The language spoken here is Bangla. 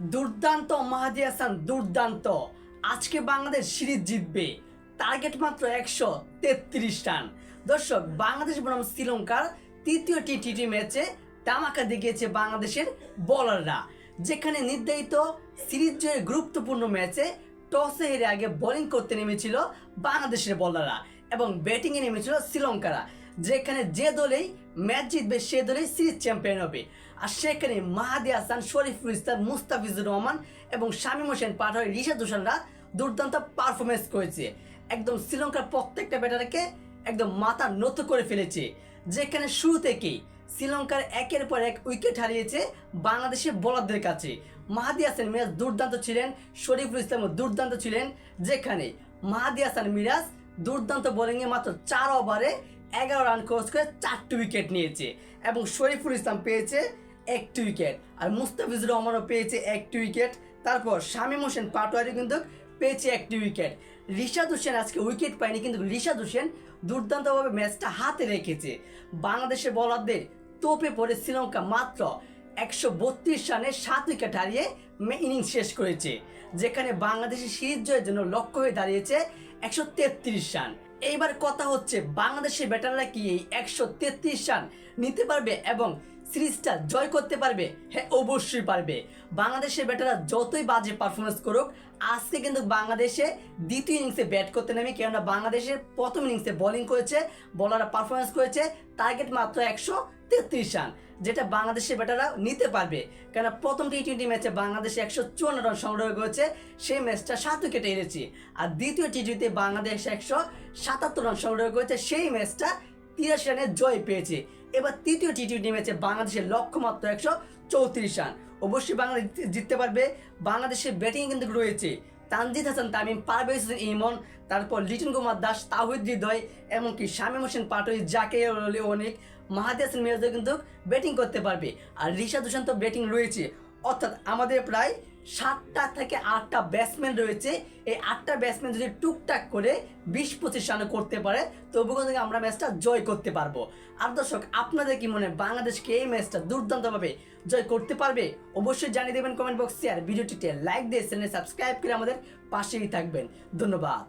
দুর্দান্ত মাহাদি হাসান, দুর্দান্ত। আজকে বাংলাদেশ সিরিজ জিতবে। টার্গেট মাত্র একশো তেত্রিশ রান। দর্শক, বাংলাদেশ বনাম শ্রীলঙ্কার তৃতীয় টি টোয়েন্টি ম্যাচে তামাকা দেখিয়েছে বাংলাদেশের বোলাররা। যেখানে নির্ধারিত সিরিজ জয়ের গুরুত্বপূর্ণ ম্যাচে টসে হেরে আগে বোলিং করতে নেমেছিল বাংলাদেশের বোলাররা এবং ব্যাটিংয়ে নেমেছিল শ্রীলঙ্কারা। যেখানে যে দলেই ম্যাচ জিতবে, সে দলেই সিরিজ চ্যাম্পিয়ন হবে। আর সেখানে মাহাদি হাসান, শরীফুল ইসলাম, মুস্তাফিজুর রহমান এবং শামীম হোসেন পাঠারি রিশাদ হোসেনরা দুর্দান্ত পারফরমেন্স করেছে। একদম শ্রীলঙ্কার প্রত্যেকটা ব্যাটারকে একদম মাথা নত করে ফেলেছে। যেখানে শুরু থেকেই শ্রীলঙ্কার একের পর এক উইকেট হারিয়েছে বাংলাদেশের বোলারদের কাছে। মাহাদি হাসান মিরাজ দুর্দান্ত ছিলেন, শরীফুল ইসলাম দুর্দান্ত ছিলেন। যেখানে মাহাদি হাসান মিরাজ দুর্দান্ত বোলিংয়ে মাত্র চার ওভারে এগারো রান ক্রস করে চারটি উইকেট নিয়েছে এবং শরীফুল ইসলাম পেয়েছে একটি উইকেট আর মুস্তাফিজুর রহমানও পেয়েছে একটি উইকেট তারপর শামীম হোসেন পাটোয়ারি কিন্তু পেয়েছে একটি উইকেট রিশাদ হোসেন আজকে উইকেট পায়নি কিন্তু রিশাদ হোসেন দুর্দান্তভাবে ম্যাচটা হাতে রেখেছে। বাংলাদেশের বলারদের তোপে পড়ে শ্রীলঙ্কা মাত্র একশো বত্রিশ রানে সাত উইকেট হারিয়ে ইনিংস শেষ করেছে, যেখানে বাংলাদেশের সিরিজ জয়ের জন্য লক্ষ্য হয়ে দাঁড়িয়েছে একশো তেত্রিশ রান। এইবার কথা হচ্ছে বাংলাদেশের ব্যাটাররা কি এই একশো তেত্রিশ রান নিতে পারবে এবং সিরিজটা জয় করতে পারবে হ্যাঁ অবশ্যই পারবে। বাংলাদেশের ব্যাটাররা যতই বাজে পারফরমেন্স করুক, আজকে কিন্তু বাংলাদেশে দ্বিতীয় ইনিংসে ব্যাট করতে নামে, কেননা বাংলাদেশের প্রথম ইনিংসে বোলিং করেছে বলাররা পারফরমেন্স করেছে টার্গেট মাত্র একশো তেত্রিশ রান, যেটা বাংলাদেশের ব্যাটাররা নিতে পারবে। কেননা প্রথম টি টোয়েন্টি ম্যাচে বাংলাদেশে একশো চুয়ান্ন রান সংগ্রহ করেছে, সেই ম্যাচটা সাত উইকেটে হেরেছে আর দ্বিতীয় টি টোয়েন্টিতে বাংলাদেশ একশো সাতাত্তর রান সংগ্রহ করেছে, সেই ম্যাচটা তিরাশি রানে জয় পেয়েছে। এবার তৃতীয় টি টোয়েন্টি ম্যাচে বাংলাদেশের লক্ষ্যমাত্র একশো চৌত্রিশ রান। অবশ্যই বাংলাদেশ জিততে পারবে। বাংলাদেশের ব্যাটিং কিন্তু রয়েছে তানজিদ হাসান, তামিম পারভেজ হোসেন, ইমন, তারপর লিটন কুমার দাস, তাহিদ হৃদয়, এমনকি শামীম হোসেন পাটোয়ারি জাকে অনেক মাহাদি হাসান মিরাজও কিন্তু ব্যাটিং করতে পারবে। আর রিশাদ হোসেন তো ব্যাটিং রয়েছে। অর্থাৎ আমাদের প্রায় সাতটা থেকে আটটা ব্যাটসম্যান রয়েছে। এই আটটা ব্যাটসম্যান যদি টুকটাক করে বিশ পঁচিশ রানে করতে পারে তবু কিন্তু আমরা ম্যাচটা জয় করতে পারব। আর দর্শক, আপনাদের কি মনে বাংলাদেশকে এই ম্যাচটা দুর্দান্তভাবে জয় করতে পারবে? অবশ্যই জানিয়ে দেবেন কমেন্ট বক্সে আর ভিডিওটিতে লাইক দিয়ে চ্যানেল সাবস্ক্রাইব করে আমাদের পাশেই থাকবেন। ধন্যবাদ।